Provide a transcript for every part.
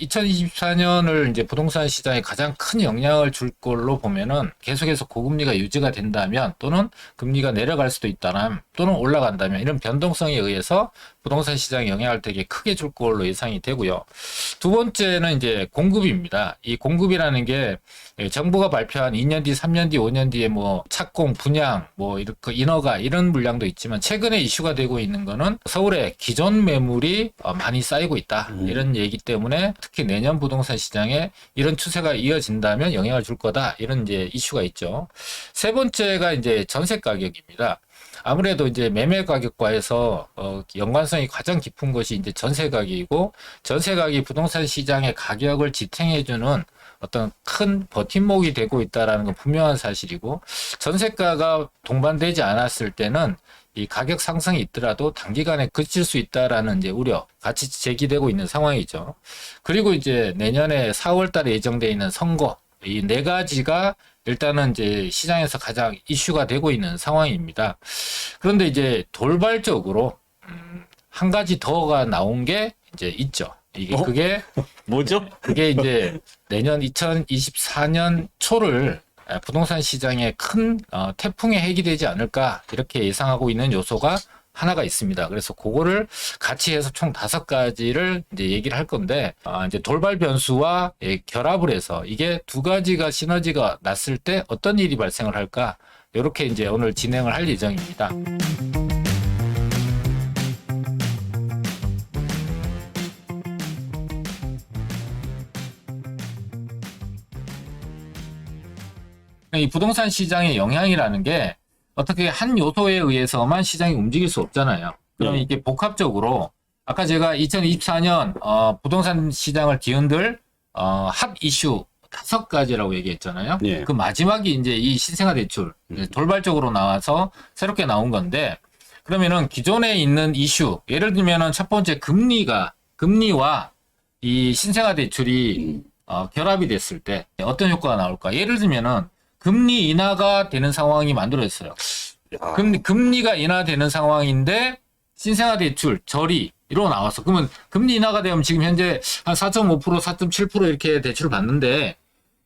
2024년을 이제 부동산 시장에 가장 큰 영향을 줄 걸로 보면은 계속해서 고금리가 유지가 된다면 또는 금리가 내려갈 수도 있다면 또는 올라간다면 이런 변동성에 의해서 부동산 시장에 영향을 되게 크게 줄 걸로 예상이 되고요. 두 번째는 이제 공급입니다. 이 공급이라는 게 예, 정부가 발표한 2년 뒤, 3년 뒤, 5년 뒤에 뭐 착공, 분양, 뭐 이렇게 인허가 이런 물량도 있지만 최근에 이슈가 되고 있는 거는 서울에 기존 매물이 어, 많이 쌓이고 있다. 음. 이런 얘기 때문에 특히 내년 부동산 시장에 이런 추세가 이어진다면 영향을 줄 거다. 이런 이제 이슈가 있죠. 세 번째가 이제 전세 가격입니다. 아무래도 이제 매매 가격과에서 어, 연관성이 가장 깊은 것이 이제 전세 가격이고 전세 가격이 부동산 시장의 가격을 지탱해주는 어떤 큰 버팀목이 되고 있다라는 건 분명한 사실이고 전세가가 동반되지 않았을 때는 이 가격 상승이 있더라도 단기간에 그칠 수 있다라는 이제 우려 같이 제기되고 있는 상황이죠. 그리고 이제 내년에 4월 달에 예정되어 있는 선거 이 네 가지가 일단은 이제 시장에서 가장 이슈가 되고 있는 상황입니다. 그런데 이제 돌발적으로 음, 한 가지 더가 나온 게 이제 있죠. 이게 어? 그게 뭐죠? 그게 이제 내년 2024년 초를 부동산 시장에 큰 어, 태풍의 핵이 되지 않을까 이렇게 예상하고 있는 요소가 하나가 있습니다. 그래서 그거를 같이 해서 총 다섯 가지를 이제 얘기를 할 건데 아, 이제 돌발 변수와 예, 결합을 해서 이게 두 가지가 시너지가 났을 때 어떤 일이 발생을 할까 이렇게 이제 오늘 진행을 할 예정입니다. 이 부동산 시장의 영향이라는 게 어떻게 한 요소에 의해서만 시장이 움직일 수 없잖아요. 그럼 네. 이게 복합적으로 아까 제가 2024년 어, 부동산 시장을 뒤흔들 어, 핫 이슈 다섯 가지라고 얘기했잖아요. 예. 그 마지막이 이제 이 신생아 대출 음. 돌발적으로 나와서 새롭게 나온 건데 그러면은 기존에 있는 이슈 예를 들면은 첫 번째 금리가 금리와 이 신생아 대출이 어, 결합이 됐을 때 어떤 효과가 나올까? 예를 들면은 금리 인하가 되는 상황이 만들어졌어요. 야, 금리, 금리가 인하되는 상황인데 신생아 대출 절이 이로 나왔어. 그러면 금리 인하가 되면 지금 현재 한 4.5%, 4.7% 이렇게 대출을 받는데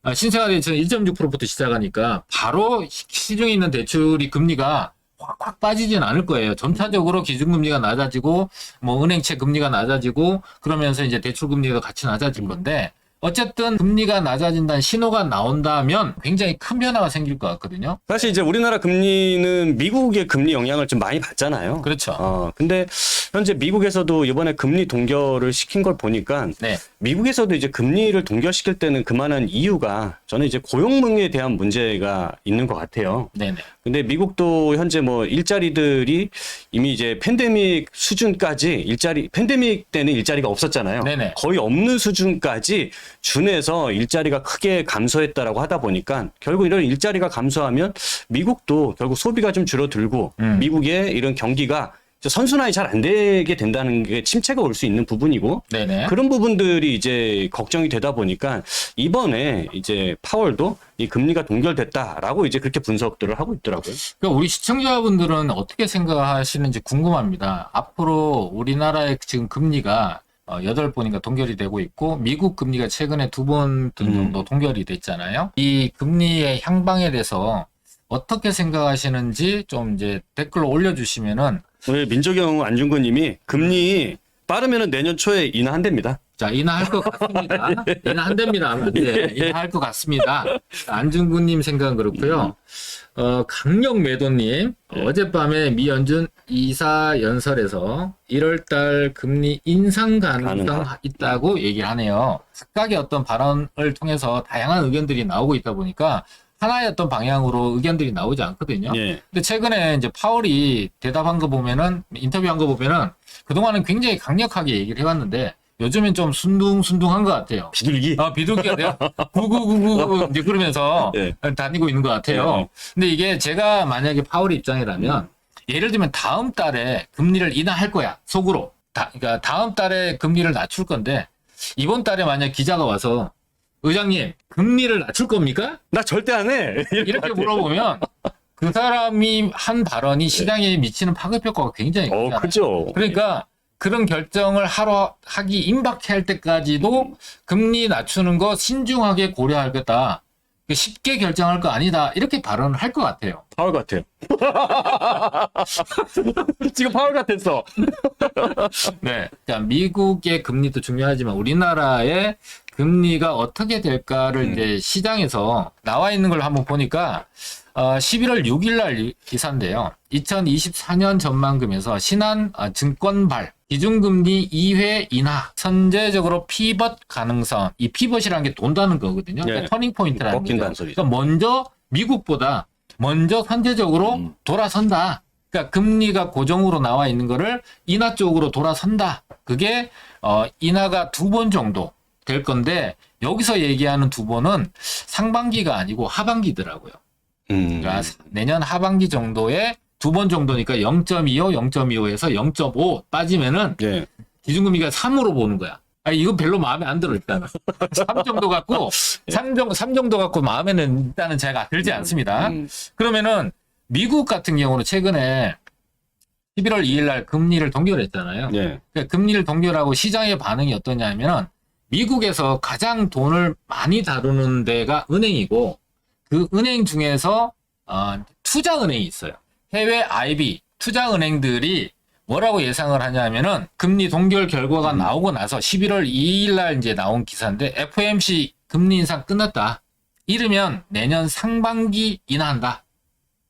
아, 신생아 대출은 1.6%부터 시작하니까 바로 시- 시중에 있는 대출이 금리가 확확 빠지진 않을 거예요. 전차적으로 기준금리가 낮아지고 뭐 은행채 금리가 낮아지고 그러면서 이제 대출 금리가 같이 낮아질 건데 어쨌든 금리가 낮아진다는 신호가 나온다면 굉장히 큰 변화가 생길 것 같거든요. 사실 이제 우리나라 금리는 미국의 금리 영향을 좀 많이 받잖아요. 그렇죠. 어, 근데 현재 미국에서도 이번에 금리 동결을 시킨 걸 보니까 네. 미국에서도 이제 금리를 동결시킬 때는 그만한 이유가 저는 이제 고용능에 대한 문제가 있는 것 같아요. 네네. 근데 미국도 현재 뭐 일자리들이 이미 이제 팬데믹 수준까지 일자리 팬데믹 때는 일자리가 없었잖아요. 네네. 거의 없는 수준까지 준해서 일자리가 크게 감소했다라고 하다 보니까 결국 이런 일자리가 감소하면 미국도 결국 소비가 좀 줄어들고 음. 미국의 이런 경기가 선순환이 잘 안 되게 된다는 게 침체가 올 수 있는 부분이고 네네. 그런 부분들이 이제 걱정이 되다 보니까 이번에 이제 파월도 이 금리가 동결됐다라고 이제 그렇게 분석들을 하고 있더라고요. 그러니까 우리 시청자분들은 어떻게 생각하시는지 궁금합니다. 앞으로 우리나라의 지금 금리가 어, 8번인가 동결이 되고 있고 미국 금리가 최근에 두 번 정도 동결이 됐잖아요. 이 금리의 향방에 대해서 어떻게 생각하시는지 좀 이제 댓글로 올려주시면은 오늘 민족영 안중근님이 금리 빠르면은 내년 초에 인하한답니다. 자, 인하할 것 같습니다. 인하한답니다. 하면 안 돼. 인하할 것 같습니다. 안중근님 생각은 그렇고요. 어, 강력 매도님, 어젯밤에 미연준 이사 연설에서 1월달 금리 인상 가능성 가능하. 있다고 얘기를 하네요. 각각의 어떤 발언을 통해서 다양한 의견들이 나오고 있다 보니까 하나의 어떤 방향으로 의견들이 나오지 않거든요. 예. 근데 최근에 이제 파월이 대답한 거 보면은 인터뷰한 거 보면은 그동안은 굉장히 강력하게 얘기를 해왔는데 요즘엔 좀 순둥순둥한 것 같아요. 비둘기. 아, 비둘기가 돼요? 구구구구 이제 그러면서 예. 다니고 있는 것 같아요. 예. 근데 이게 제가 만약에 파월의 입장이라면 예를 들면 다음 달에 금리를 인하할 거야. 속으로. 다, 그러니까 다음 달에 금리를 낮출 건데 이번 달에 만약 기자가 와서 의장님 금리를 낮출 겁니까? 나 절대 안 해. 이렇게 물어보면 그 사람이 한 발언이 시장에 미치는 파급 효과가 굉장히 어, 크잖아요. 그죠. 그러니까 그런 결정을 하러 하기 임박할 때까지도 금리 낮추는 거 신중하게 고려할 거다. 쉽게 결정할 거 아니다. 이렇게 발언을 할 것 같아요. 파월 같아요. 지금 파월 같았어. 네. 그러니까 미국의 금리도 중요하지만 우리나라의 금리가 어떻게 될까를 이제 시장에서 나와 있는 걸 한번 보니까 어, 11월 6일 날 기사인데요. 2024년 전망금에서 신한 어, 증권발 기준금리 2회 인하 선제적으로 피벗 가능성 이 피벗이라는 게 돈다는 거거든요. 네. 그러니까 터닝 포인트라는 거죠. 소리죠. 그러니까 먼저 미국보다 먼저 선제적으로 음. 돌아선다. 그러니까 금리가 고정으로 나와 있는 거를 인하 쪽으로 돌아선다. 그게 어 인하가 두 번 정도 될 건데 여기서 얘기하는 두 번은 상반기가 아니고 하반기더라고요. 음. 그러니까 내년 하반기 정도에 두 번 정도니까 0.25, 0.25에서 0.5 빠지면은 예. 기준금리가 3으로 보는 거야. 아, 이건 별로 마음에 안 들어, 일단은. 3 정도 갖고, 3 정도, 3 정도 갖고 마음에는 일단은 제가 들지 않습니다. 음. 그러면은, 미국 같은 경우는 최근에 11월 2일 날 금리를 동결했잖아요. 예. 그러니까 금리를 동결하고 시장의 반응이 어떠냐면은, 미국에서 가장 돈을 많이 다루는 데가 은행이고, 그 은행 중에서, 어, 투자은행이 있어요. 해외 IB, 투자은행들이 뭐라고 예상을 하냐면은 금리 동결 결과가 나오고 나서 11월 2일 날 이제 나온 기사인데 FOMC 금리 인상 끝났다. 이르면 내년 상반기 인하한다.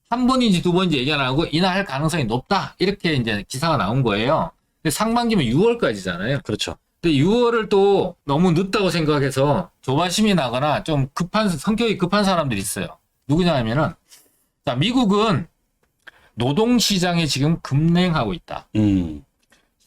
한 번인지 두 번인지 얘기 안 하고 인하할 가능성이 높다. 이렇게 이제 기사가 나온 거예요. 근데 상반기면 6월까지잖아요. 그렇죠. 근데 6월을 또 너무 늦다고 생각해서 조바심이 나거나 좀 급한 성격이 급한 사람들이 있어요. 누구냐 하면은 자, 미국은 노동 시장에 지금 급냉하고 있다. 음.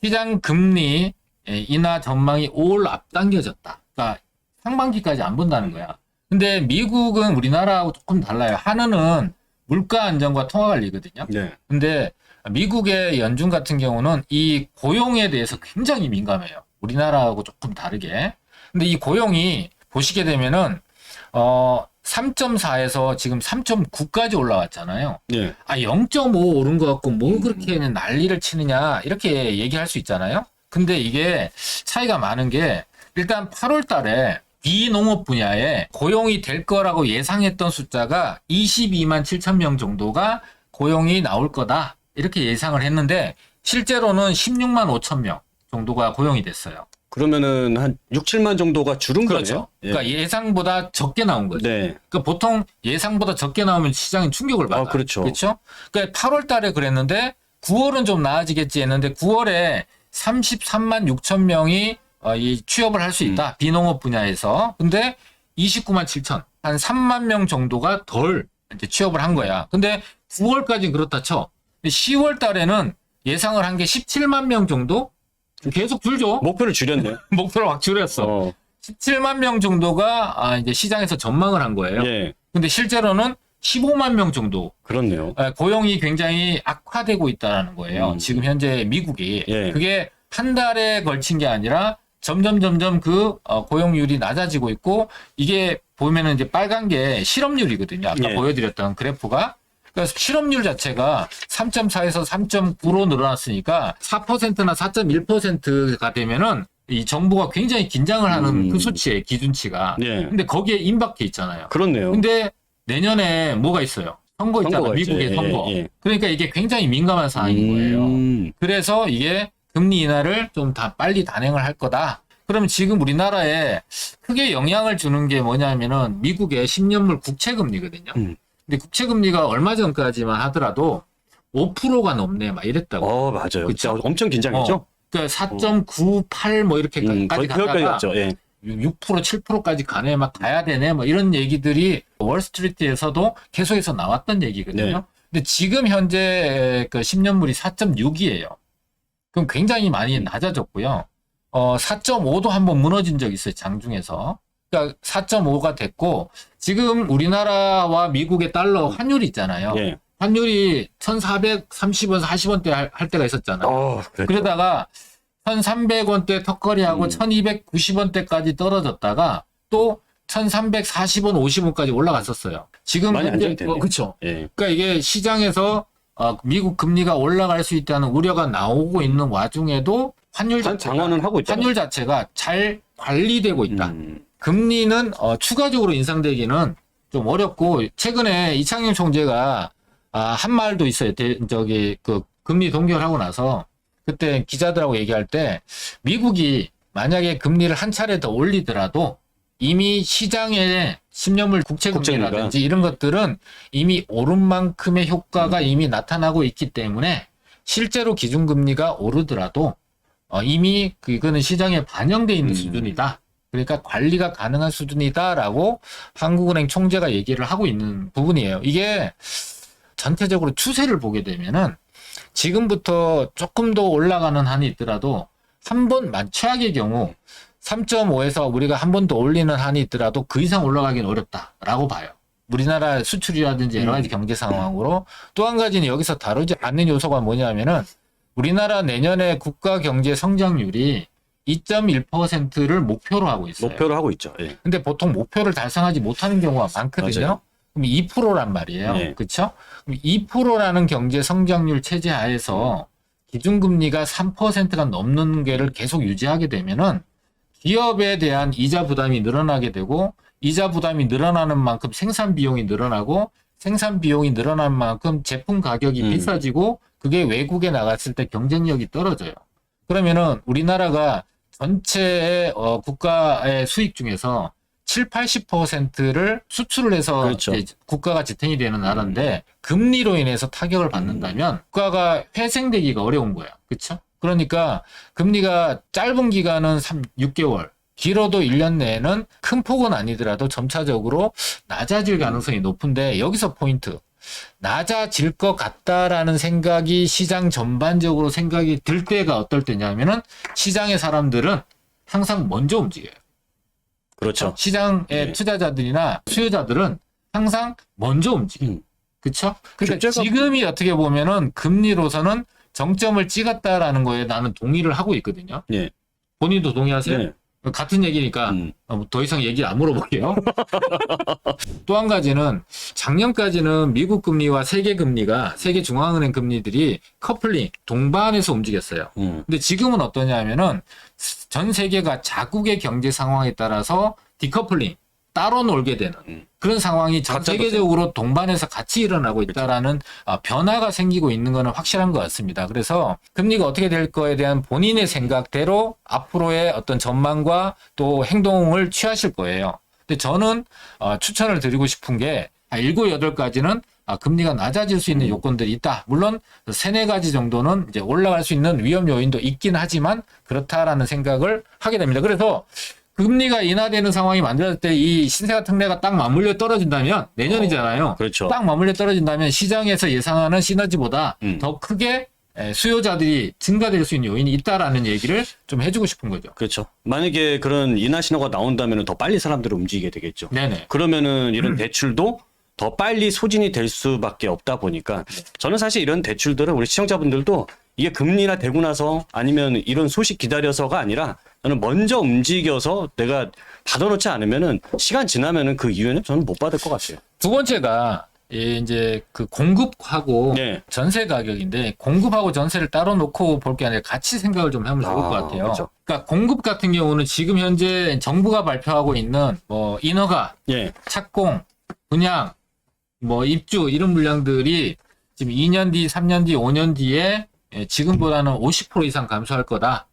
시장 금리 예, 인하 전망이 5월 앞당겨졌다. 그러니까 상반기까지 안 본다는 거야. 근데 미국은 우리나라하고 조금 달라요. 하나는 물가 안정과 통화 관리거든요. 네. 근데 미국의 연준 같은 경우는 이 고용에 대해서 굉장히 민감해요. 우리나라하고 조금 다르게. 근데 이 고용이 보시게 되면은 어 3.4에서 지금 3.9까지 올라왔잖아요. 예. 아 0.5 오른 것 같고 뭐 그렇게 난리를 치느냐 이렇게 얘기할 수 있잖아요. 근데 이게 차이가 많은 게 일단 8월 달에 비농업 분야에 고용이 될 거라고 예상했던 숫자가 22만 7천 명 정도가 고용이 나올 거다. 이렇게 예상을 했는데 실제로는 16만 5천 명 정도가 고용이 됐어요. 그러면은 한 6, 7만 정도가 줄은 그렇죠. 거네요. 예. 그러니까 예상보다 적게 나온 거죠. 네. 그러니까 보통 예상보다 적게 나오면 시장이 충격을 받아요. 아, 그렇죠. 그렇죠? 그러니까 8월 달에 그랬는데 9월은 좀 나아지겠지 했는데 9월에 33만 6천 명이 어, 이 취업을 할 수 있다. 음. 비농업 분야에서. 근데 29만 7천, 한 3만 명 정도가 덜 이제 취업을 한 거야. 근데 9월까지 그렇다 쳐. 10월 달에는 예상을 한 게 17만 명 정도? 계속 줄죠. 목표를 줄였네. 목표를 확 줄였어. 어. 17만 명 정도가 아, 이제 시장에서 전망을 한 거예요. 예. 근데 실제로는 15만 명 정도 그렇네요. 아, 고용이 굉장히 악화되고 있다는 거예요. 음. 지금 현재 미국이 예. 그게 한 달에 걸친 게 아니라 점점 점점 그 어, 고용률이 낮아지고 있고 이게 보면은 이제 빨간 게 실업률이거든요. 아까 예. 보여드렸던 그래프가 그러니까 실업률 자체가 3.4에서 3.9로 늘어났으니까 4%나 4.1%가 되면은 이 정부가 굉장히 긴장을 하는 음. 그 수치에 기준치가. 예. 근데 거기에 임박해 있잖아요. 그렇네요. 근데 내년에 뭐가 있어요? 선거 있잖아. 미국의 예, 선거. 예, 예. 그러니까 이게 굉장히 민감한 사안인 거예요. 음. 그래서 이게 금리 인하를 좀 다 빨리 단행을 할 거다. 그러면 지금 우리나라에 크게 영향을 주는 게 뭐냐면은 미국의 10년물 국채 금리거든요. 음. 근데 국채 금리가 얼마 전까지만 하더라도 5%가 넘네 막 이랬다고. 어, 맞아요. 그쵸? 진짜 엄청 긴장했죠? 그러니까 4.98뭐 음, 이렇게까지 거의 그거까지 가다가 갔죠. 예. 6% 7%까지 가네 막 가야 되네 뭐 이런 얘기들이 월스트리트에서도 계속해서 나왔던 얘기거든요. 네. 근데 지금 현재 그 10년물이 4.6이에요. 그럼 굉장히 많이 낮아졌고요. 어 4.5도 한번 무너진 적이 있어요. 장중에서. 그러니까 4.5가 됐고 지금 우리나라와 미국의 달러 환율이 있잖아요. 예. 환율이 1,430원, 40원대 할, 할 때가 있었잖아요. 어, 그랬죠. 그러다가 1,300원대 턱걸이하고 음. 1,290원대까지 떨어졌다가 또 1,340원, 50원까지 올라갔었어요. 지금 많이 안정이 되네요. 그렇죠. 예. 그러니까 이게 시장에서 어, 미국 금리가 올라갈 수 있다는 우려가 나오고 있는 와중에도 환율 장- 자체가 장관은 하고 있잖아요. 환율 자체가 잘 관리되고 있다. 음. 금리는 어, 추가적으로 인상되기는 좀 어렵고 최근에 이창용 총재가 아, 한 말도 있어요. 대- 저기 그 금리 동결하고 나서 그때 기자들하고 얘기할 때 미국이 만약에 금리를 한 차례 더 올리더라도 이미 시장에 10년물 국채 금리라든지 이런 것들은 이미 오른 만큼의 효과가 이미 나타나고 있기 때문에 실제로 기준금리가 오르더라도 어, 이미 그거는 시장에 반영돼 있는 음. 수준이다. 그러니까 관리가 가능한 수준이다라고 한국은행 총재가 얘기를 하고 있는 부분이에요. 이게 전체적으로 추세를 보게 되면은 지금부터 조금 더 올라가는 한이 있더라도 한 번, 최악의 경우 3.5에서 우리가 한 번 더 올리는 한이 있더라도 그 이상 올라가기는 어렵다라고 봐요. 우리나라 수출이라든지 여러 가지 경제 상황으로 또 한 가지는 여기서 다루지 않는 요소가 뭐냐면은 우리나라 내년에 국가 경제 성장률이 2.1%를 목표로 하고 있어요. 목표로 하고 있죠. 예. 근데 보통 목표를 달성하지 못하는 경우가 많거든요. 맞아요. 그럼 2%란 말이에요. 네. 그렇죠? 그럼 2%라는 경제 성장률 체제 하에서 기준금리가 3%가 넘는 게를 계속 유지하게 되면은 기업에 대한 이자 부담이 늘어나게 되고 이자 부담이 늘어나는 만큼 생산 비용이 늘어나고 생산 비용이 늘어난 만큼 제품 가격이 음. 비싸지고 그게 외국에 나갔을 때 경쟁력이 떨어져요. 그러면은 우리나라가 전체의 어, 국가의 수익 중에서 7, 80%를 수출을 해서 그렇죠. 국가가 지탱이 되는 나라인데 금리로 인해서 타격을 받는다면 국가가 회생되기가 어려운 거야. 그렇죠? 그러니까 금리가 짧은 기간은 3, 6개월, 길어도 1년 내에는 큰 폭은 아니더라도 점차적으로 낮아질 가능성이 높은데 여기서 포인트. 낮아질 것 같다라는 생각이 시장 전반적으로 생각이 들 때가 어떨 때냐면은 시장의 사람들은 항상 먼저 움직여요. 그렇죠. 시장의 네. 투자자들이나 수요자들은 항상 먼저 움직여요. 음. 그렇죠? 그러니까 지금이 어떻게 보면은 금리로서는 정점을 찍었다라는 거에 나는 동의를 하고 있거든요. 예. 본인도 동의하세요? 네. 같은 얘기니까 음. 어, 더 이상 얘기 안 물어볼게요. 또 한 가지는 작년까지는 미국 금리와 세계 금리가 세계 중앙은행 금리들이 커플링 동반해서 움직였어요. 음. 근데 지금은 어떠냐면은 전 세계가 자국의 경제 상황에 따라서 디커플링 따로 놀게 되는 음. 그런 상황이 전 세계적으로 동반해서 같이 일어나고 있다라는 아, 변화가 생기고 있는 것은 확실한 것 같습니다. 그래서 금리가 어떻게 될 거에 대한 본인의 생각대로 앞으로의 어떤 전망과 또 행동을 취하실 거예요. 근데 저는 어, 추천을 드리고 싶은 게한 7, 8가지는 아, 금리가 낮아질 수 있는 요건들이 있다. 물론 세네 가지 정도는 이제 올라갈 수 있는 위험 요인도 있긴 하지만 그렇다라는 생각을 하게 됩니다. 그래서 금리가 인하되는 상황이 만들어질 때 이 신세가 특례가 딱 맞물려 떨어진다면 내년이잖아요. 그렇죠. 딱 맞물려 떨어진다면 시장에서 예상하는 시너지보다 음. 더 크게 에, 수요자들이 증가될 수 있는 요인이 있다라는 얘기를 좀 해주고 싶은 거죠. 그렇죠. 만약에 그런 인하 신호가 나온다면 더 빨리 사람들이 움직이게 되겠죠. 네네. 그러면은 이런 대출도 더 빨리 소진이 될 수밖에 없다 보니까 저는 사실 이런 대출들은 우리 시청자분들도 이게 금리나 되고 나서 아니면 이런 소식 기다려서가 아니라 저는 먼저 움직여서 내가 받아놓지 않으면은 시간 지나면은 그 이후에는 저는 못 받을 것 같아요. 두 번째가 이 이제 그 공급하고 네. 전세 가격인데 공급하고 전세를 따로 놓고 볼 게 아니라 같이 생각을 좀 하면 좋을 아, 것 같아요. 그렇죠. 그러니까 공급 같은 경우는 지금 현재 정부가 발표하고 있는 뭐 인허가, 예. 착공, 분양, 뭐 입주 이런 물량들이 지금 2년 뒤, 3년 뒤, 5년 뒤에 예, 지금보다는 50% 이상 감소할 거다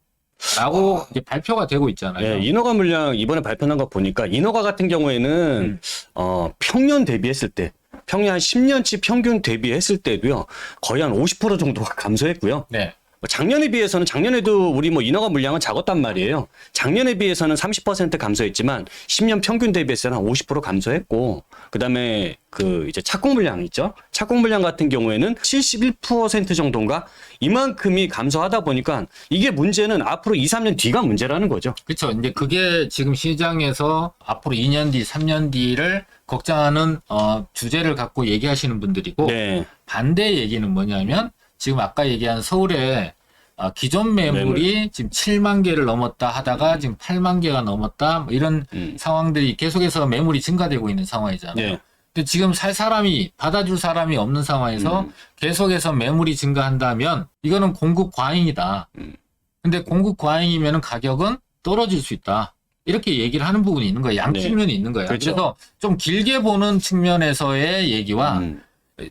라고 이제 발표가 되고 있잖아요. 예, 인허가 물량 이번에 발표한 거 보니까 인허가 같은 경우에는 음. 어, 평년 대비했을 때 평년 한 10년치 평균 대비했을 때도요. 거의 한 50% 정도가 감소했고요. 네. 뭐 작년에 비해서는 작년에도 우리 뭐 인허가 물량은 작았단 말이에요. 작년에 비해서는 30% 감소했지만 10년 평균 대비해서는 한 50% 감소했고 그다음에 그 이제 착공 물량 있죠. 착공 물량 같은 경우에는 71% 정도인가 이만큼이 감소하다 보니까 이게 문제는 앞으로 2, 3년 뒤가 문제라는 거죠. 그렇죠. 이제 그게 지금 시장에서 앞으로 2년 뒤, 3년 뒤를 걱정하는 어, 주제를 갖고 얘기하시는 분들이고 네. 반대 얘기는 뭐냐면 지금 아까 얘기한 서울에 어, 기존 매물이 지금 7만 개를 넘었다 하다가 지금 8만 개가 넘었다 뭐 이런 음. 상황들이 계속해서 매물이 증가되고 있는 상황이잖아요. 네. 근데 지금 살 사람이 받아줄 사람이 없는 상황에서 음. 계속해서 매물이 증가한다면 이거는 공급 과잉이다. 음. 근데 공급 과잉이면 가격은 떨어질 수 있다. 이렇게 얘기를 하는 부분이 있는 거예요. 양 네. 측면이 있는 거예요. 그렇죠. 그래서 좀 길게 보는 측면에서의 얘기와 음.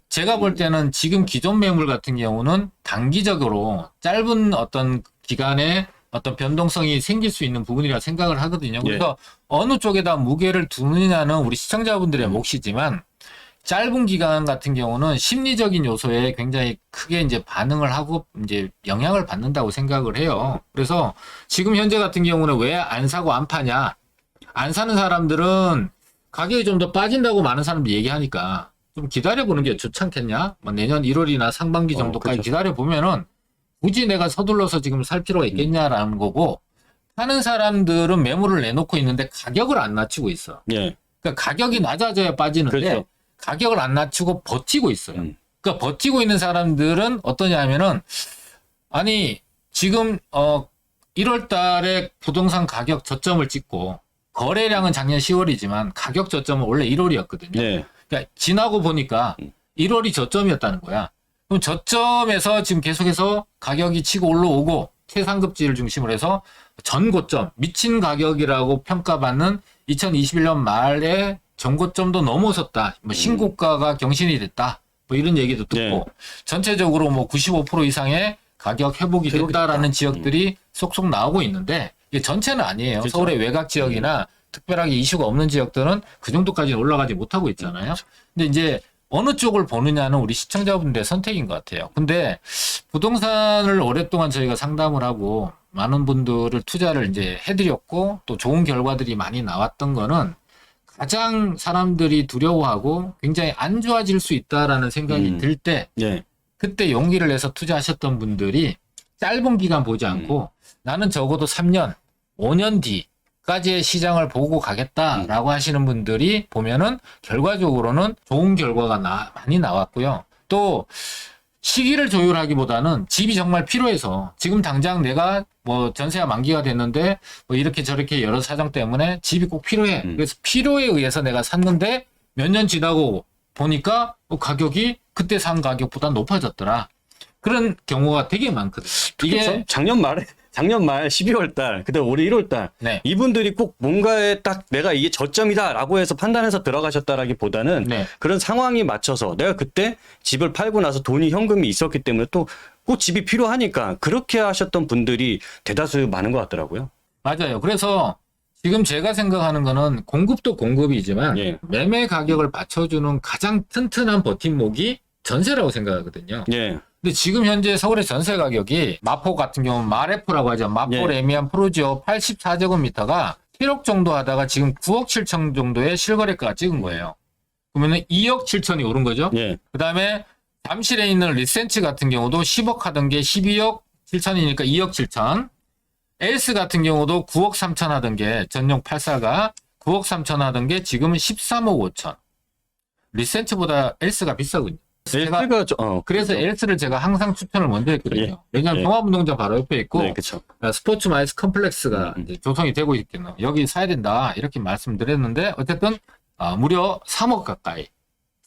제가 볼 때는 지금 기존 매물 같은 경우는 단기적으로 짧은 어떤 기간에 어떤 변동성이 생길 수 있는 부분이라 생각을 하거든요. 예. 그래서 어느 쪽에다 무게를 두느냐는 우리 시청자분들의 몫이지만 짧은 기간 같은 경우는 심리적인 요소에 굉장히 크게 이제 반응을 하고 이제 영향을 받는다고 생각을 해요. 그래서 지금 현재 같은 경우는 왜 안 사고 안 파냐? 안 사는 사람들은 가격이 좀 더 빠진다고 많은 사람들이 얘기하니까 좀 기다려보는 게 좋지 않겠냐? 뭐 내년 1월이나 상반기 어, 정도까지 그렇죠. 기다려보면은 굳이 내가 서둘러서 지금 살 필요가 있겠냐라는 거고 하는 사람들은 매물을 내놓고 있는데 가격을 안 낮추고 있어. 예. 그러니까 가격이 낮아져야 빠지는데 그렇죠. 가격을 안 낮추고 버티고 있어요. 음. 그러니까 버티고 있는 사람들은 어떠냐면은 아니 지금 어 1월 달에 부동산 가격 저점을 찍고 거래량은 작년 10월이지만 가격 저점은 원래 1월이었거든요. 예. 그러니까 지나고 보니까 1월이 저점이었다는 거야. 그럼 저점에서 지금 계속해서 가격이 치고 올라오고 최상급지를 중심으로 해서 전고점 미친 가격이라고 평가받는 2021년 말에 전고점도 넘어섰다. 뭐 신고가가 경신이 됐다. 뭐 이런 얘기도 듣고 네. 전체적으로 뭐 95% 이상의 가격 회복이 됐다라는 됐다. 지역들이 속속 나오고 있는데 이게 전체는 아니에요. 그렇죠. 서울의 외곽 지역이나 특별하게 이슈가 없는 지역들은 그 정도까지 올라가지 못하고 있잖아요. 근데 이제 어느 쪽을 보느냐는 우리 시청자분들의 선택인 것 같아요. 근데 부동산을 오랫동안 저희가 상담을 하고 많은 분들을 투자를 이제 해드렸고 또 좋은 결과들이 많이 나왔던 거는 가장 사람들이 두려워하고 굉장히 안 좋아질 수 있다라는 생각이 음. 들때 예. 그때 용기를 내서 투자하셨던 분들이 짧은 기간 보지 않고 나는 적어도 3년, 5년 뒤 까지의 시장을 보고 가겠다라고 하시는 분들이 보면은 결과적으로는 좋은 결과가 나- 많이 나왔고요. 또 시기를 조율하기보다는 집이 정말 필요해서 지금 당장 내가 뭐 전세가 만기가 됐는데 뭐 이렇게 저렇게 여러 사정 때문에 집이 꼭 필요해. 음. 그래서 필요에 의해서 내가 샀는데 몇 년 지나고 보니까 어, 가격이 그때 산 가격보다 높아졌더라. 그런 경우가 되게 많거든요. 이게 이게 작년 말에 작년 말 12월 달, 그다음 올해 1월 달 네. 이분들이 꼭 뭔가에 딱 내가 이게 저점이다라고 해서 판단해서 들어가셨다라기보다는 네. 그런 상황이 맞춰서 내가 그때 집을 팔고 나서 돈이 현금이 있었기 때문에 또 꼭 집이 필요하니까 그렇게 하셨던 분들이 대다수 많은 것 같더라고요. 맞아요. 그래서 지금 제가 생각하는 거는 공급도 공급이지만 예. 매매 가격을 받쳐주는 가장 튼튼한 버팀목이 전세라고 생각하거든요. 예. 근데 지금 현재 서울의 전세 가격이 마포 같은 경우는 마레프라고 하죠. 마포 예. 레미안 프로지오 84제곱미터가 7억 정도 하다가 지금 9억 7천 정도의 실거래가가 찍은 거예요. 그러면 2억 7천이 오른 거죠. 예. 그 다음에 잠실에 있는 리센치 같은 경우도 10억 하던 게 12억 7천이니까 2억 7천. 엘스 같은 경우도 9억 3천 하던 게 전용 84가 9억 3천 하던 게 지금은 13억 5천. 리센치보다 엘스가 비싸군요. 제가 S가 저, 어, 그래서. 엘스를 제가 항상 추천을 먼저 했거든요. 예. 왜냐하면 예. 통합운동장 바로 옆에 있고 네, 그렇죠. 스포츠 마이스 컴플렉스가 음. 이제 조성이 되고 있겠네요. 여기 사야 된다 이렇게 말씀드렸는데 어쨌든 아, 무려 3억 가까이,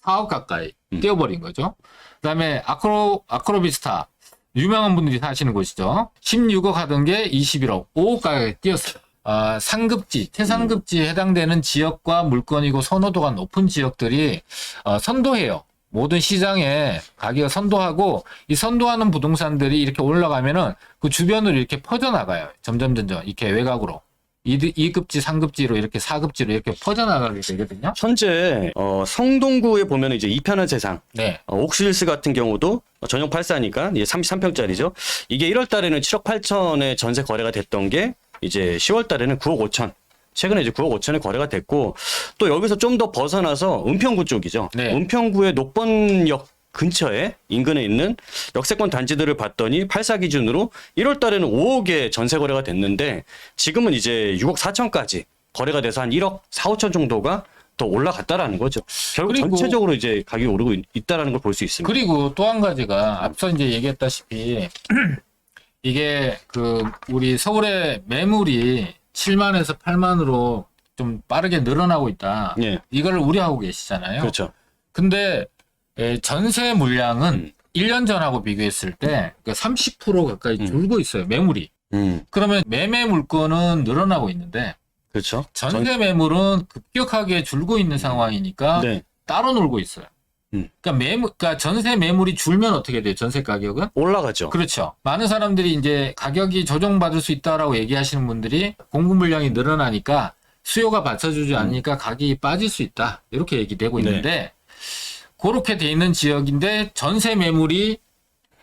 4억 가까이 음. 뛰어버린 거죠. 그다음에 아크로 아크로비스타 유명한 분들이 사시는 곳이죠. 16억 하던 게 21억, 5억 가까이 뛰었어요. 아, 상급지, 최상급지에 해당되는 지역과 물건이고 선호도가 높은 지역들이 어, 선도해요. 모든 시장에 가격을 선도하고 이 선도하는 부동산들이 이렇게 올라가면은 그 주변으로 이렇게 퍼져나가요. 점점 점점 이렇게 외곽으로. 2급지, 3급지로 이렇게 4급지로 이렇게 퍼져나가게 되거든요. 현재 어, 성동구에 보면 이제 이편한 세상 네. 어, 옥스힐스 같은 경우도 전용 84니까 이제 33평짜리죠. 이게 1월 달에는 7억 8천에 전세 거래가 됐던 게 이제 10월 달에는 9억 5천. 최근에 이제 9억 5천에 거래가 됐고 또 여기서 좀 더 벗어나서 은평구 쪽이죠. 네. 은평구의 녹번역 근처에 인근에 있는 역세권 단지들을 봤더니 84 기준으로 1월 달에는 5억에 전세 거래가 됐는데 지금은 이제 6억 4천까지 거래가 돼서 한 1억 4, 5천 정도가 더 올라갔다라는 거죠. 결국 전체적으로 이제 가격이 오르고 있- 있다라는 걸 볼 수 있습니다. 그리고 또 한 가지가 앞서 이제 얘기했다시피 이게 그 우리 서울의 매물이 7만에서 8만으로 좀 빠르게 늘어나고 있다. 예, 이걸 우려하고 계시잖아요. 그렇죠. 근데 에, 전세 물량은 음. 1년 전하고 비교했을 때30% 가까이 음. 줄고 있어요. 매물이. 음, 그러면 매매 물건은 늘어나고 있는데 그렇죠. 전세 매물은 급격하게 줄고 있는 상황이니까 네. 따로 놀고 있어요. 음. 그러니까 매물, 그러니까 전세 매물이 줄면 어떻게 돼요? 전세 가격은? 올라가죠. 그렇죠. 많은 사람들이 이제 가격이 조정받을 수 있다라고 얘기하시는 분들이 공급 물량이 늘어나니까 수요가 받쳐주지 않으니까 가격이 빠질 수 있다. 이렇게 얘기되고 네. 있는데 그렇게 돼 있는 지역인데 전세 매물이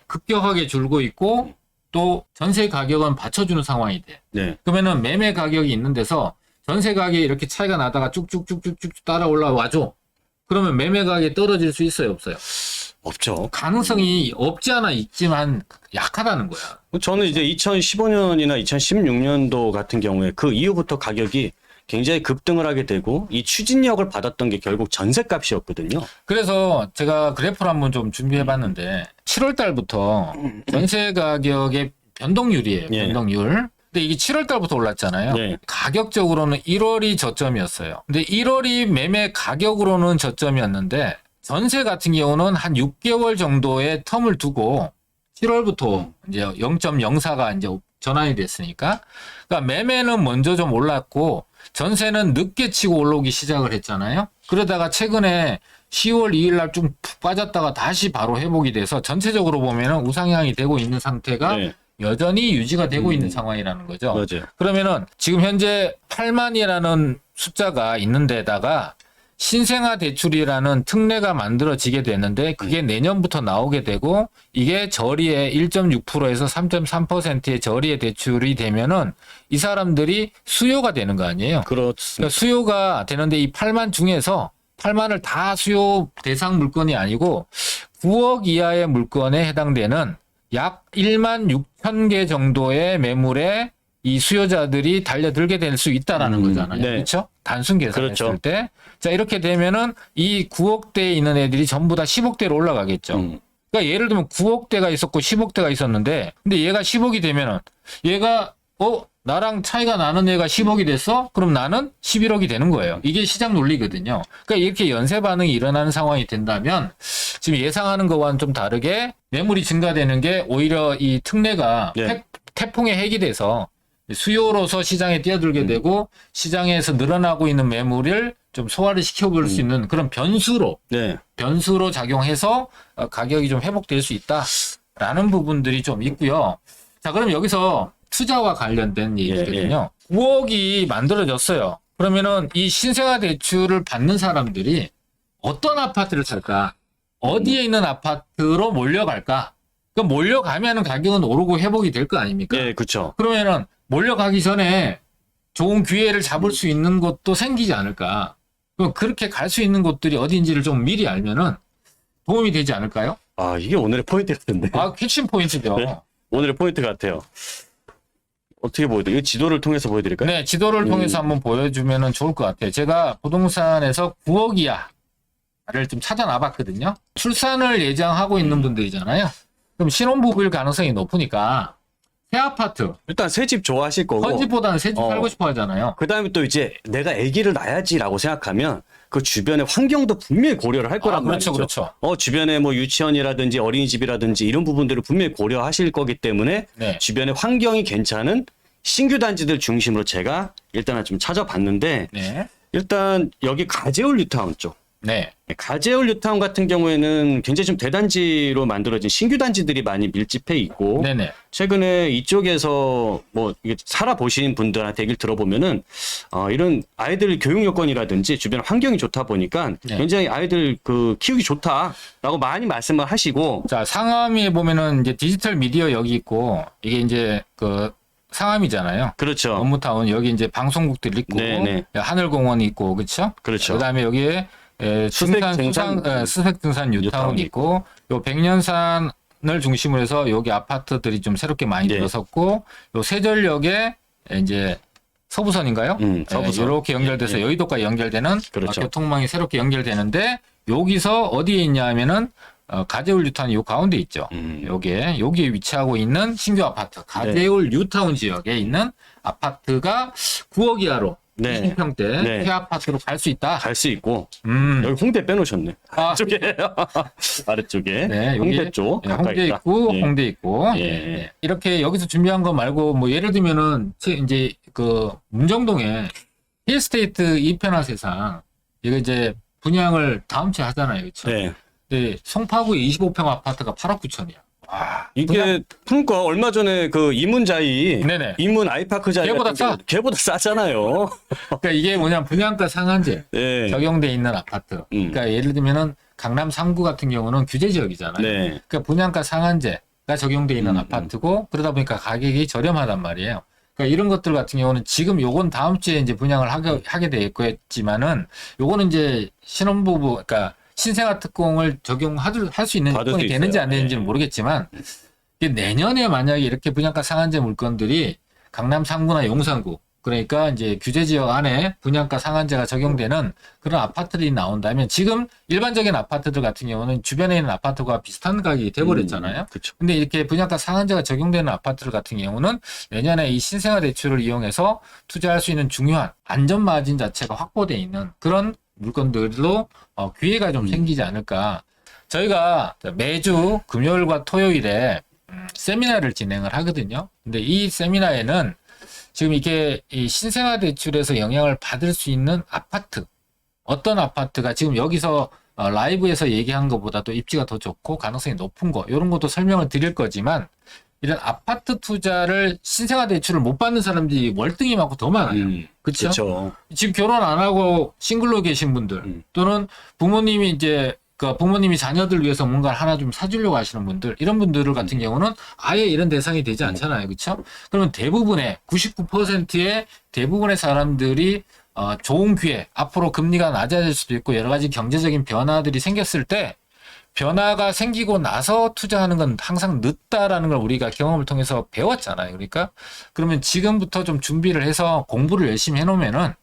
급격하게 줄고 있고 또 전세 가격은 받쳐주는 상황이 돼. 네. 그러면은 매매 가격이 있는 데서 전세 가격이 이렇게 차이가 나다가 쭉쭉쭉쭉쭉 따라 올라와줘. 그러면 매매 가격이 떨어질 수 있어요, 없어요? 없죠. 가능성이 없지 않아 있지만 약하다는 거야. 저는 이제 2015년이나 2016년도 같은 경우에 그 이후부터 가격이 굉장히 급등을 하게 되고 이 추진력을 받았던 게 결국 전세값이었거든요. 그래서 제가 그래프를 한번 좀 준비해 봤는데 7월 달부터 전세 가격의 변동률이에요. 예. 변동률. 근데 이게 7월 달부터 올랐잖아요. 네. 가격적으로는 1월이 저점이었어요. 근데 1월이 매매 가격으로는 저점이었는데 전세 같은 경우는 한 6개월 정도의 텀을 두고 7월부터 이제 0.04가 이제 전환이 됐으니까 그러니까 매매는 먼저 좀 올랐고 전세는 늦게 치고 올라오기 시작을 했잖아요. 그러다가 최근에 10월 2일 날좀푹 빠졌다가 다시 바로 회복이 돼서 전체적으로 보면은 우상향이 되고 있는 상태가 네. 여전히 유지가 되고 음. 있는 상황이라는 거죠. 맞아요. 그러면은 지금 현재 8만이라는 숫자가 있는 데다가 신생아 대출이라는 특례가 만들어지게 되는데 그게 내년부터 나오게 되고 이게 저리에 1.6%에서 3.3%의 저리의 대출이 되면은 이 사람들이 수요가 되는 거 아니에요. 그렇습니다. 그러니까 수요가 되는데 이 8만 중에서 8만을 다 수요 대상 물건이 아니고 9억 이하의 물건에 해당되는 약 1만 6천 개 정도의 매물에 이 수요자들이 달려들게 될 수 있다라는 음, 거잖아요. 네. 그렇죠? 단순 계산했을 그렇죠. 때. 자, 이렇게 되면은 이 9억대에 있는 애들이 전부 다 10억대로 올라가겠죠. 음. 그러니까 예를 들면 9억대가 있었고 10억대가 있었는데 근데 얘가 10억이 되면은 얘가 어 나랑 차이가 나는 애가 10억이 됐어? 그럼 나는 11억이 되는 거예요. 이게 시장 논리거든요. 그러니까 이렇게 연쇄 반응이 일어나는 상황이 된다면 지금 예상하는 거와는 좀 다르게 매물이 증가되는 게 오히려 이 특례가 네. 태, 태풍의 핵이 돼서 수요로서 시장에 뛰어들게 되고 시장에서 늘어나고 있는 매물을 좀 소화를 시켜볼 수 있는 그런 변수로 네. 변수로 작용해서 어, 가격이 좀 회복될 수 있다라는 부분들이 좀 있고요. 자, 그럼 여기서 투자와 관련된 얘기거든요. 9억이 만들어졌어요. 그러면은 이 신생아 대출을 받는 사람들이 어떤 아파트를 살까? 어디에 있는 아파트로 몰려갈까? 그럼 몰려가면은 가격은 오르고 회복이 될 거 아닙니까? 네, 그렇죠. 그러면은 몰려가기 전에 좋은 기회를 잡을 수 있는 것도 생기지 않을까? 그럼 그렇게 갈 수 있는 곳들이 어딘지를 좀 미리 알면은 도움이 되지 않을까요? 아, 이게 오늘의 포인트 같은데. 아, 핵심 포인트죠. 네. 오늘의 포인트 같아요. 어떻게 보여드릴까요? 이 지도를 통해서 보여드릴까요? 네, 지도를 음. 통해서 한번 보여주면 좋을 것 같아요. 제가 부동산에서 9억 이하를 좀 찾아놔 봤거든요. 출산을 예정하고 있는 음. 분들이잖아요. 그럼 신혼부부일 가능성이 높으니까 새 아파트, 일단 새 집 좋아하실 거고. 헌집보다는 새집 어. 살고 싶어 하잖아요. 그 다음에 또 이제 내가 아기를 낳아야지라고 생각하면 그 주변의 환경도 분명히 고려를 할 거란 아, 그렇죠, 말이죠. 그렇죠. 어, 주변에 뭐 유치원이라든지 어린이집이라든지 이런 부분들을 분명히 고려하실 거기 때문에 네. 주변의 환경이 괜찮은 신규 단지들 중심으로 제가 일단은 좀 찾아봤는데 네. 일단 여기 가재울 뉴타운 쪽 네. 가재울 뉴타운 같은 경우에는 굉장히 좀 대단지로 만들어진 신규 단지들이 많이 밀집해 있고 네네. 최근에 이쪽에서 뭐 이게 살아 보신 분들한테 얘기를 들어보면은 어 이런 아이들 교육 여건이라든지 주변 환경이 좋다 보니까 네. 굉장히 아이들 그 키우기 좋다라고 많이 말씀을 하시고 자, 상암에 보면은 이제 디지털 미디어 여기 있고 이게 이제 그 상암이잖아요. 그렇죠 업무타운 여기 이제 방송국들 있고 네네. 하늘공원이 있고 그렇죠? 그렇죠 그다음에 여기에 에, 수색 등산, 에, 수색 등산 뉴타운 뉴타운 있고 요 백년산을 중심으로 해서 여기 아파트들이 좀 새롭게 많이 네. 들어섰고 요 세전역에 이제 서부선인가요? 음, 서부선. 이렇게 연결돼서 예, 예. 여의도까지 연결되는 그렇죠. 어, 교통망이 새롭게 연결되는데 여기서 어디에 있냐 하면은 어, 가재울 뉴타운 요 가운데 있죠. 음. 요게 여기에 위치하고 있는 신규 아파트 가재울 뉴타운 지역에 있는 아파트가 9억 이하로 네. 20평 대 네. 폐아파트로 갈 수 있다. 갈 수 있고 음. 여기 홍대 빼놓으셨네. 아, 쪽에 아래쪽에 네, 여기 홍대 쪽 예, 가까이 홍대 있다. 있고 예. 홍대 있고 예. 예. 이렇게 여기서 준비한 거 말고 뭐 예를 들면은 제- 이제 그 문정동에 힐스테이트 이편화 세상 이거 이제 분양을 다음 주에 하잖아요, 그렇죠? 네. 네, 송파구 25평 아파트가 8억 9천이야. 와, 이게 그러니까 얼마 전에 그 이문자이 네네. 이문 아이파크자이 걔보다 같은 경우 걔보다 싸잖아요. 그러니까 이게 뭐냐 분양가 상한제 네. 적용돼 있는 아파트. 음. 그러니까 예를 들면은 강남 3구 같은 경우는 규제 지역이잖아요. 네. 그러니까 분양가 상한제가 적용돼 있는 음, 아파트고 그러다 보니까 가격이 저렴하단 말이에요. 그러니까 이런 것들 같은 경우는 지금 요건 다음 주에 이제 분양을 하게 하게 되겠지만은 요거는 이제 신혼부부 그러니까 신생아 특공을 적용할 수 있는 요건이 수 되는지. 안 되는지는 네. 모르겠지만 내년에 만약에 이렇게 분양가 상한제 물건들이 강남 3구나 용산구 그러니까 이제 규제 지역 안에 분양가 상한제가 적용되는 그런 아파트들이 나온다면 지금 일반적인 아파트들 같은 경우는 주변에 있는 아파트와 비슷한 가격이 돼버렸잖아요. 그렇죠. 근데 이렇게 분양가 상한제가 적용되는 아파트들 같은 경우는 내년에 이 신생아 대출을 이용해서 투자할 수 있는 중요한 안전 마진 자체가 확보돼 있는 그런 물건들로 어, 기회가 좀 생기지 않을까. 저희가 매주 금요일과 토요일에 음, 세미나를 진행을 하거든요. 근데 이 세미나에는 지금 이게 이 신생아 대출에서 영향을 받을 수 있는 아파트 어떤 아파트가 지금 여기서 어, 라이브에서 얘기한 것보다 도 입지가 더 좋고 가능성이 높은 거 이런 것도 설명을 드릴 거지만 이런 아파트 투자를 신생아 대출을 못 받는 사람들이 월등히 많고 더 많아요. 음, 그렇죠? 지금 결혼 안 하고 싱글로 계신 분들 음. 또는 부모님이 이제 그 부모님이 자녀들 위해서 뭔가를 하나 좀 사주려고 하시는 분들 이런 분들 같은 경우는 아예 이런 대상이 되지 않잖아요, 그렇죠? 그러면 대부분의 99%의 대부분의 사람들이 어, 좋은 기회 앞으로 금리가 낮아질 수도 있고 여러 가지 경제적인 변화들이 생겼을 때 변화가 생기고 나서 투자하는 건 항상 늦다라는 걸 우리가 경험을 통해서 배웠잖아요. 그러니까 그러면 지금부터 좀 준비를 해서 공부를 열심히 해놓으면은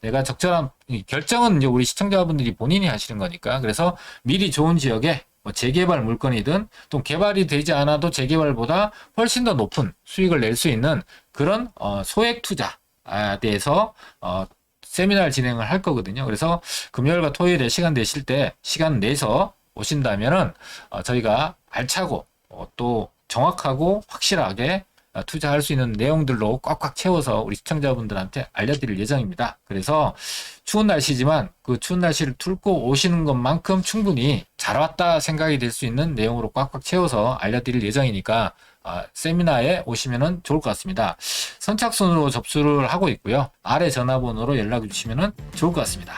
내가 적절한 이 결정은 이제 우리 시청자분들이 본인이 하시는 거니까 그래서 미리 좋은 지역에 뭐 재개발 물건이든 또 개발이 되지 않아도 재개발보다 훨씬 더 높은 수익을 낼 수 있는 그런 어, 소액 투자에 대해서 어, 세미나를 진행을 할 거거든요. 그래서 금요일과 토요일에 시간 되실 때 시간 내서 오신다면은 어, 저희가 알차고 어, 또 정확하고 확실하게 어, 투자할 수 있는 내용들로 꽉꽉 채워서 우리 시청자분들한테 알려드릴 예정입니다. 그래서 추운 날씨지만 그 추운 날씨를 뚫고 오시는 것만큼 충분히 잘 왔다 생각이 될 수 있는 내용으로 꽉꽉 채워서 알려드릴 예정이니까 아, 세미나에 오시면 좋을 것 같습니다. 선착순으로 접수를 하고 있고요. 아래 전화번호로 연락 주시면 좋을 것 같습니다.